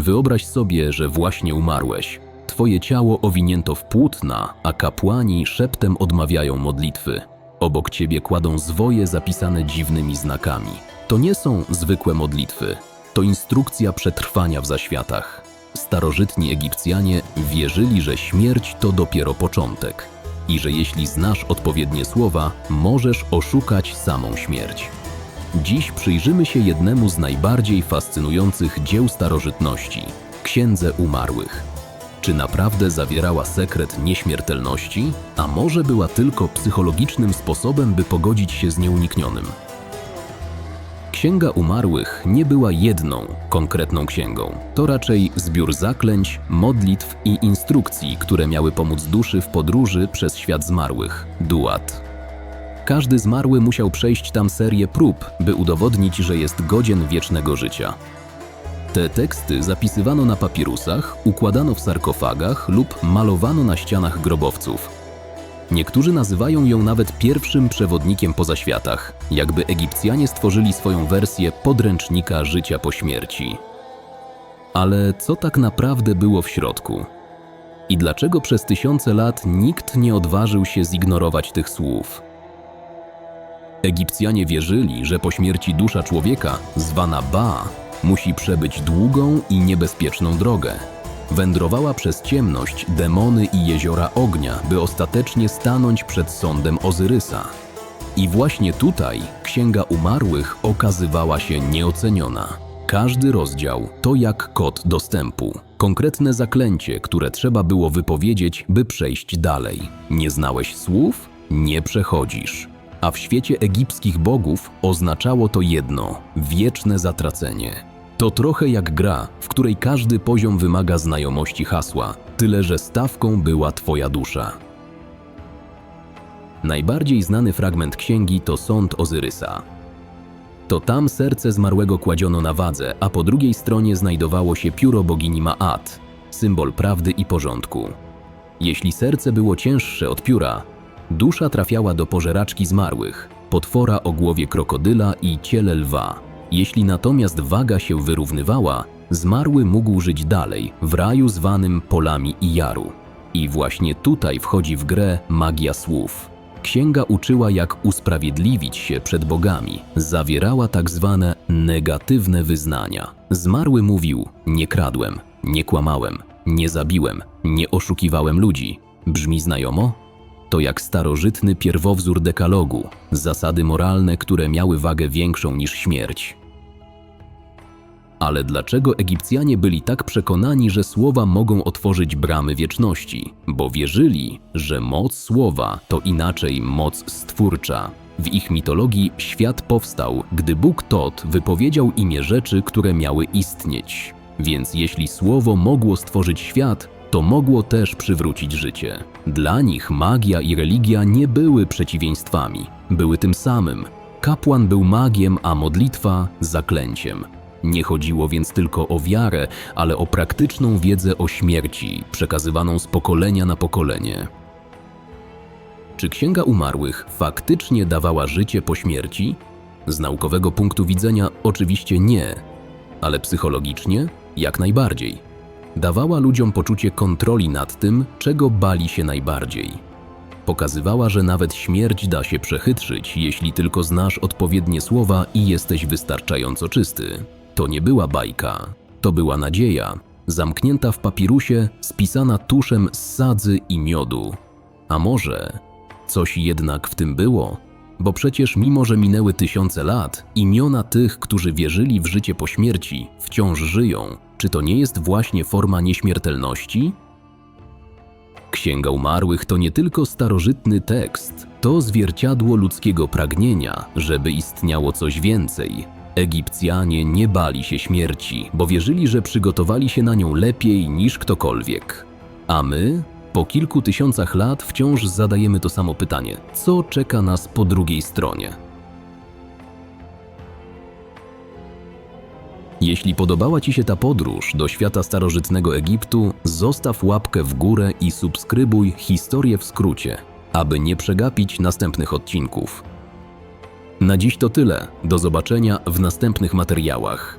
Wyobraź sobie, że właśnie umarłeś. Twoje ciało owinięto w płótna, a kapłani szeptem odmawiają modlitwy. Obok ciebie kładą zwoje zapisane dziwnymi znakami. To nie są zwykłe modlitwy, to instrukcja przetrwania w zaświatach. Starożytni Egipcjanie wierzyli, że śmierć to dopiero początek i że jeśli znasz odpowiednie słowa, możesz oszukać samą śmierć. Dziś przyjrzymy się jednemu z najbardziej fascynujących dzieł starożytności Księdze Umarłych. Czy naprawdę zawierała sekret nieśmiertelności, a może była tylko psychologicznym sposobem, by pogodzić się z nieuniknionym? Księga Umarłych nie była jedną, konkretną księgą. To raczej zbiór zaklęć, modlitw i instrukcji, które miały pomóc duszy w podróży przez świat zmarłych duat. Każdy zmarły musiał przejść tam serię prób, by udowodnić, że jest godzien wiecznego życia. Te teksty zapisywano na papirusach, układano w sarkofagach lub malowano na ścianach grobowców. Niektórzy nazywają ją nawet pierwszym przewodnikiem po zaświatach, jakby Egipcjanie stworzyli swoją wersję podręcznika życia po śmierci. Ale co tak naprawdę było w środku? I dlaczego przez tysiące lat nikt nie odważył się zignorować tych słów? Egipcjanie wierzyli, że po śmierci dusza człowieka, zwana Ba, musi przebyć długą i niebezpieczną drogę. Wędrowała przez ciemność, demony i jeziora ognia, by ostatecznie stanąć przed sądem Ozyrysa. I właśnie tutaj Księga Umarłych okazywała się nieoceniona. Każdy rozdział to jak kod dostępu. Konkretne zaklęcie, które trzeba było wypowiedzieć, by przejść dalej. Nie znałeś słów? Nie przechodzisz. A w świecie egipskich bogów oznaczało to jedno wieczne zatracenie. To trochę jak gra, w której każdy poziom wymaga znajomości hasła, tyle że stawką była Twoja dusza. Najbardziej znany fragment księgi to sąd Ozyrysa. To tam serce zmarłego kładziono na wadze, a po drugiej stronie znajdowało się pióro bogini Maat, symbol prawdy i porządku. Jeśli serce było cięższe od pióra, dusza trafiała do pożeraczki zmarłych, potwora o głowie krokodyla i ciele lwa. Jeśli natomiast waga się wyrównywała, zmarły mógł żyć dalej, w raju zwanym polami i jaru. I właśnie tutaj wchodzi w grę magia słów. Księga uczyła, jak usprawiedliwić się przed bogami. Zawierała tak zwane negatywne wyznania. Zmarły mówił: Nie kradłem, nie kłamałem, nie zabiłem, nie oszukiwałem ludzi. Brzmi znajomo? To jak starożytny pierwowzór dekalogu, zasady moralne, które miały wagę większą niż śmierć. Ale dlaczego Egipcjanie byli tak przekonani, że słowa mogą otworzyć bramy wieczności? Bo wierzyli, że moc słowa to inaczej moc stwórcza. W ich mitologii świat powstał, gdy Bóg Tot wypowiedział imię rzeczy, które miały istnieć. Więc jeśli słowo mogło stworzyć świat, to mogło też przywrócić życie. Dla nich magia i religia nie były przeciwieństwami, były tym samym. Kapłan był magiem, a modlitwa zaklęciem. Nie chodziło więc tylko o wiarę, ale o praktyczną wiedzę o śmierci, przekazywaną z pokolenia na pokolenie. Czy Księga Umarłych faktycznie dawała życie po śmierci? Z naukowego punktu widzenia oczywiście nie, ale psychologicznie jak najbardziej. Dawała ludziom poczucie kontroli nad tym, czego bali się najbardziej. Pokazywała, że nawet śmierć da się przechytrzyć, jeśli tylko znasz odpowiednie słowa i jesteś wystarczająco czysty. To nie była bajka, to była nadzieja, zamknięta w papirusie, spisana tuszem z sadzy i miodu. A może coś jednak w tym było? Bo przecież mimo, że minęły tysiące lat, imiona tych, którzy wierzyli w życie po śmierci, wciąż żyją. Czy to nie jest właśnie forma nieśmiertelności? Księga Umarłych to nie tylko starożytny tekst, to zwierciadło ludzkiego pragnienia, żeby istniało coś więcej. Egipcjanie nie bali się śmierci, bo wierzyli, że przygotowali się na nią lepiej niż ktokolwiek. A my, po kilku tysiącach lat, wciąż zadajemy to samo pytanie: co czeka nas po drugiej stronie? Jeśli podobała Ci się ta podróż do świata starożytnego Egiptu, zostaw łapkę w górę i subskrybuj historię w skrócie, aby nie przegapić następnych odcinków. Na dziś to tyle. Do zobaczenia w następnych materiałach.